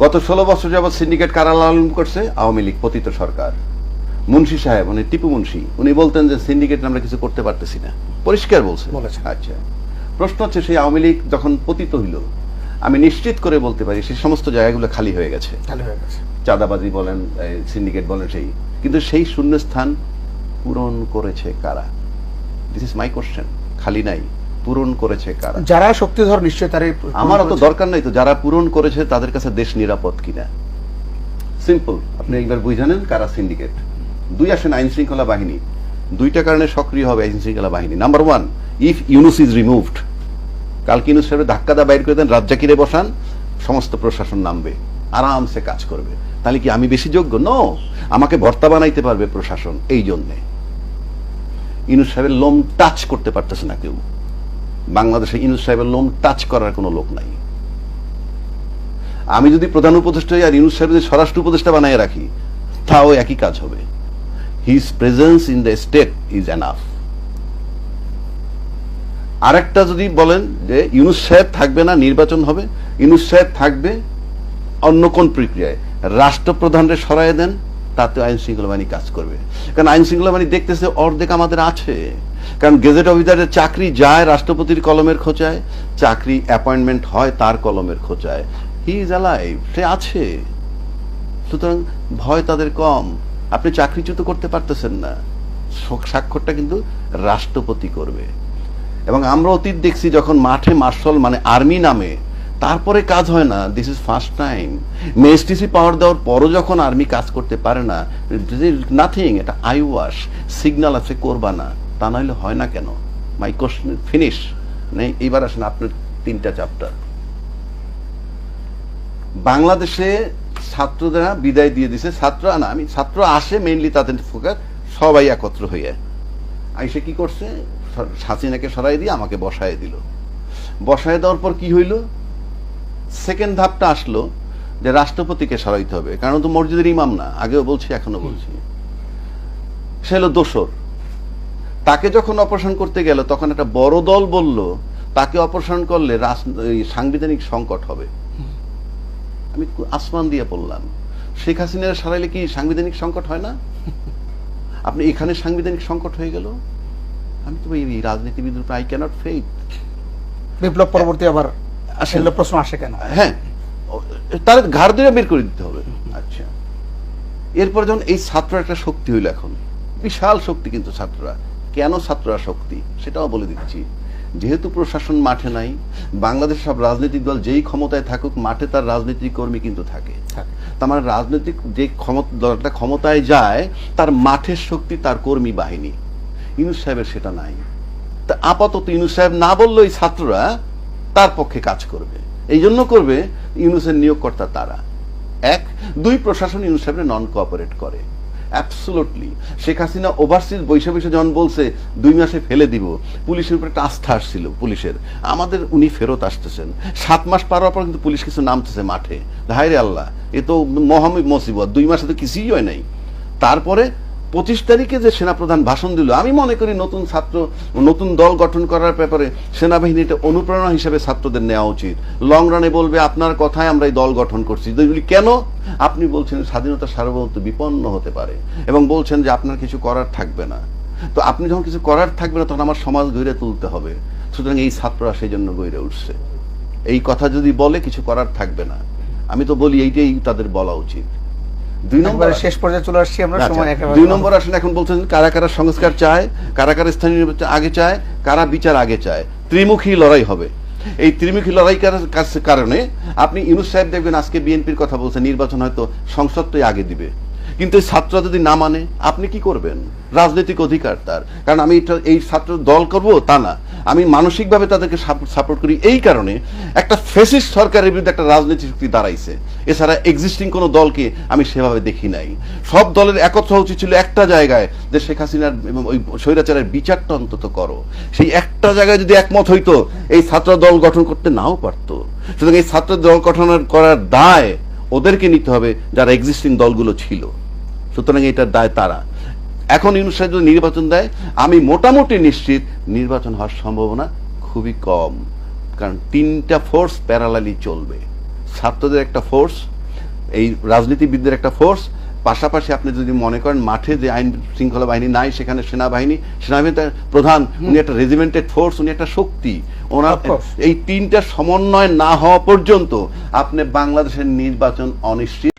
গত ষোলো বছর যাবৎ সিন্ডিকেট কারা লালন করছে আওয়ামী লীগ পতিত সরকার। মুন্সি সাহেব মানে টিপু মুন্সি উনি বলতেন যে সিন্ডিকেট আমরা কিছু করতে পারতেছি না। পরিষ্কার বলছে আচ্ছা। প্রশ্ন হচ্ছে সেই আওয়ামী লীগ যখন পতিত হইল আমি নিশ্চিত করে বলতে পারি সেই সমস্ত জায়গাগুলো খালি হয়ে গেছে। খালি হয়ে গেছে। চাঁদাবাজি বলেন সিন্ডিকেট বলেন সেই। কিন্তু সেই শূন্যস্থান পূরণ করেছে কারা? দিস ইজ মাই কোশ্চেন খালি নাই। পূরণ করেছে কারা? যারা শক্তিধর নিশ্চয়ই তারই আমার অত দরকার নাই তো যারা পূরণ করেছে তাদের কাছে দেশ নিরাপদ কিনা? সিম্পল আপনি একবার বুঝানেন কারা সিন্ডিকেট দুই আসেন আইন শৃঙ্খলা বাহিনী। দুইটা কারণে সক্রিয় হবে আইন শৃঙ্খলা বাহিনী। Number one if Yunus is removed কালকে ইউনুস সাহেব ধাক্কা দা বাইর করে দেন রাজ্জাকিরে বসান সমস্ত প্রশাসন নামবে আরামসে কাজ করবে। তাহলে কি আমি বেশি যোগ্য? নো আমাকে ভর্তা বানাইতে পারবে প্রশাসন এই জন্যে। ইউনুস সাহেবের লোম টাচ করতে পারতেছে না কেউ। বাংলাদেশে ইউনুস সাহেবের লোম টাচ করার কোনো লোক নাই। আমি যদি প্রধান উপদেষ্টা আর ইউনুস সাহেব যদি স্বরাষ্ট্র উপদেষ্টা বানায় রাখি, তাও একই কাজ হবে। His presence in the state is enough আরেকটা যদি বলেন যে ইউনুস সাহেব থাকবে না, নির্বাচন হবে ইউনুস সাহেব থাকবে অন্য কোন প্রক্রিয়ায়। রাষ্ট্রপ্রধানরে সরাই দেন, তাতে আইন শৃঙ্খলা বাহিনী কাজ করবে। কারণ আইন শৃঙ্খলা বাহিনী দেখতেছে অর্ধেক আমাদের আছে। কারণ গেজেট অফিসারের চাকরি যায় রাষ্ট্রপতির কলমের খোঁচায়, চাকরি অ্যাপয়েন্টমেন্ট হয় তার কলমের খোঁচায়। হি ইজ অ্যালাইভ সে আছে। সুতরাং ভয় তাদের কম। আপনি চাকরিচ্যুত করতে পারতেছেন না। স্বাক্ষরটা কিন্তু রাষ্ট্রপতি করবে। এবং আমরা অতীত দেখছি যখন মাঠে মার্শাল মানে আর্মি নামে, তারপরে কাজ হয় না দিস ইজ ফার্স্ট টাইম মেএসটিসি পাওয়ার দেওয়ার পরও যখন আর্মি কাজ করতে পারে না নাথিং এটা আই ওয়াশ সিগন্যাল আছে, করবা না। তা নইলে হয় না কেন? মাই কোশ্চেন ফিনিশ নেই এইবার আসেন আপনার তিনটা চ্যাপ্টার বাংলাদেশে ছাত্ররা বিদায় দিয়ে দিছে। ছাত্র না, আমি ছাত্র আসে মেইনলি তাদের ফোকাস সবাই একত্র হইয়া আইসে কি করছে? হাসিনাকে সরাই দিয়ে আমাকে বসায় দিল। বসায় দেওয়ার পর কি হইল? সেকেন্ড ধাপটা আসলো যে রাষ্ট্রপতিকে সরাইতে হবে। কারণ তো মসজিদের ইমাম না, আগেও বলছি এখনও বলছি। সে হলো দোসর। তাকে যখন অপারেশন করতে গেল তখন একটা বড় দল বলল তাকে অপারেশন করলে সাংবিধানিক সংকট হবে। আমি আসমান দিয়ে বললাম শেখ হাসিনার সারাইলে কি সাংবিধানিক সংকট হয় না? আপনি এখানে সাংবিধানিক সংকট হয়ে গেল? আমি তো এই রাজনীতিবিদ আই ক্যানট ফেইথ বিপ্লব পরবর্তী আবার আসেন। সেগুলো প্রশ্ন আসে কেন? হ্যাঁ তার ঘাড় ধরে বের করে দিতে হবে। আচ্ছা। এরপর যখন এই ছাত্র একটা শক্তি হইল এখন বিশাল শক্তি কিন্তু ছাত্ররা। কেন ছাত্ররা শক্তি সেটাও বলে দিচ্ছি। যেহেতু প্রশাসন মাঠে নাই বাংলাদেশ সব রাজনৈতিক দল যেই ক্ষমতায় থাকুক মাঠে তার রাজনৈতিক কর্মী কিন্তু থাকে। তার মানে রাজনৈতিক যে ক্ষমতা দলটা ক্ষমতায় যায় তার মাঠের শক্তি তার কর্মী বাহিনী। ইনুস সাহেবের সেটা নাই। তা আপাতত ইউনুস সাহেব না বললেও এই ছাত্ররা তার পক্ষে কাজ করবে। এই জন্য করবে ইউনুসের নিয়োগকর্তা তারা। এক দুই প্রশাসন ইউনুস সাহেবের নন কোঅপারেট করে। অ্যাবসুলুটলি শেখ হাসিনা ওভারসিজ বৈশা বৈশা যখন বলছে, দুই মাসে ফেলে দিব পুলিশের উপরে একটা আস্থা আসছিল, পুলিশের। আমাদের উনি ফেরত আসতেছেন। সাত মাস পার হওয়ার পর কিন্তু পুলিশ কিছু নামতেছে মাঠে। হায় রে আল্লাহ, এ তো মহামি মুসিবত। দুই মাসে তো কিছুই হয় নাই। তারপরে পঁচিশ তারিখে যে সেনাপ্রধান ভাষণ দিল, আমি মনে করি নতুন ছাত্র, নতুন দল গঠন করার ব্যাপারে সেনাবাহিনী এটা অনুপ্রেরণা হিসেবে ছাত্রদের নেওয়া উচিত। লং রানে বলবে, আপনার কথায় আমরা এই দল গঠন করছি। কেন? আপনি বলছেন স্বাধীনতা সার্বভৌমত্ব বিপন্ন হতে পারে এবং বলছেন যে আপনার কিছু করার থাকবে না। তো আপনি যখন কিছু করার থাকবে না, তখন আমার সমাজ গড়ে তুলতে হবে। সুতরাং এই ছাত্ররা সেই জন্য গড়ে উঠছে। এই কথা যদি বলে, কিছু করার থাকবে না। আমি তো বলি, এইটাই তাদের বলা উচিত। দুই নম্বর শেষ পর্যায়ে চলে আসছি আমরা আচ্ছা, সময় একেবারে দুই নম্বর আসেন এখন বলছেন কারা কারা সংস্কার চায় কারা কারা স্থানীয় নির্বাচন আগে চায় কারা বিচার আগে চায়। ত্রিমুখী লড়াই হবে। এই ত্রিমুখী লড়াই কার- কার- কারণে আপনি ইউনুস সাহেব দেখবেন আজকে বিএনপির কথা বলছে নির্বাচন হয়তো সংসদটাই আগে দিবে। কিন্তু এই ছাত্ররা যদি না মানে আপনি কি করবেন? রাজনৈতিক অধিকার তার। কারণ আমি এটা এই ছাত্র দল করব তা না। আমি মানসিকভাবে তাদেরকে সাপোর্ট করি। এই কারণে একটা ফেসিস্ট সরকারের বিরুদ্ধে একটা রাজনৈতিক শক্তি দাঁড়াইছে। এছাড়া এক্সিস্টিং কোনো দলকে আমি সেভাবে দেখি নাই। সব দলের একত্র উচিত ছিল একটা জায়গায় যে শেখ হাসিনার ওই স্বৈরাচারের বিচারটা অন্তত করো। সেই একটা জায়গায় যদি একমত হইতো, এই ছাত্র দল গঠন করতে নাও পারতো। সুতরাং এই ছাত্র দল গঠন করার দায় ওদেরকে নিতে হবে যারা এক্সিস্টিং দলগুলো ছিল। সুতরাং এটার দায় তারা। এখন ইউনুস সাহেব যদি নির্বাচন দেয় আমি মোটামুটি নিশ্চিত নির্বাচন হওয়ার সম্ভাবনা খুবই কম। কারণ তিনটা ফোর্স প্যারালালি চলবে। ছাত্রদের একটা ফোর্স এই রাজনীতিবিদদের একটা ফোর্স পাশাপাশি আপনি যদি মনে করেন মাঠে যে আইন শৃঙ্খলা বাহিনী নাই সেখানে সেনাবাহিনী সেনাবাহিনী প্রধান উনি একটা রেজিমেন্টেড ফোর্স উনি একটা শক্তি। ওনার এই তিনটা সমন্বয় না হওয়া পর্যন্ত আপনি বাংলাদেশের নির্বাচন অনিশ্চিত।